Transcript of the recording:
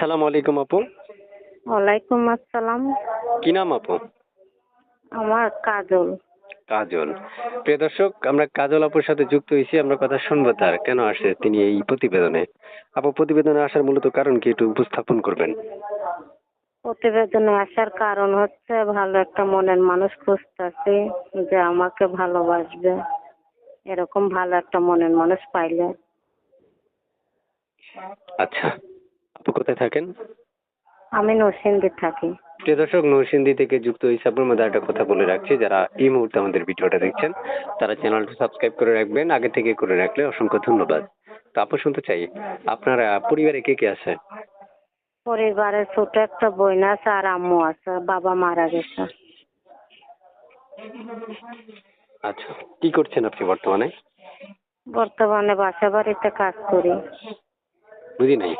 সালাম আলাইকুম আপু। ওয়ালাইকুম আসসালাম। কি নাম আপু? আমার কাজল। কাজল। প্রিয় দর্শক আমরা কাজল আপুর সাথে যুক্ত হয়েছি। আমরা কথা শুনব তার। কেন আসে তিনি এই প্রতিবেদনে? আপু প্রতিবেদনে আসার মূলত কারণ কি একটু উপস্থাপন করবেন? প্রতিবেদনে আসার কারণ হচ্ছে ভালো একটা মনের মানুষ খুঁজতেছি যে আমাকে ভালোবাসবে। এরকম ভালো একটা মনের মানুষ পাইলে। আচ্ছা। কোথায় থাকেন? আমি নরসিংদী থাকি। প্রিয় দর্শক নরসিংদী থেকে যুক্ত আপনার মধ্যে একটা কথা বলে রাখছি। যারা এই মুহূর্তে আমাদের ভিডিওটা দেখছেন তারা চ্যানেলটা সাবস্ক্রাইব করে রাখবেন। আগে থেকে করে রাখলে অসংখ্য ধন্যবাদ। তো আপু শুনতে চাই আপনারা পরিবারে কে কে আছে? পরিবারে ছোট একটা বোন আছে আর আম্মু আছে। বাবা মারা গেছে। আচ্ছা কি করছেন আপনি বর্তমানে? বর্তমানে বাসা বাড়িতে কাজ করি। बुझी नहीं।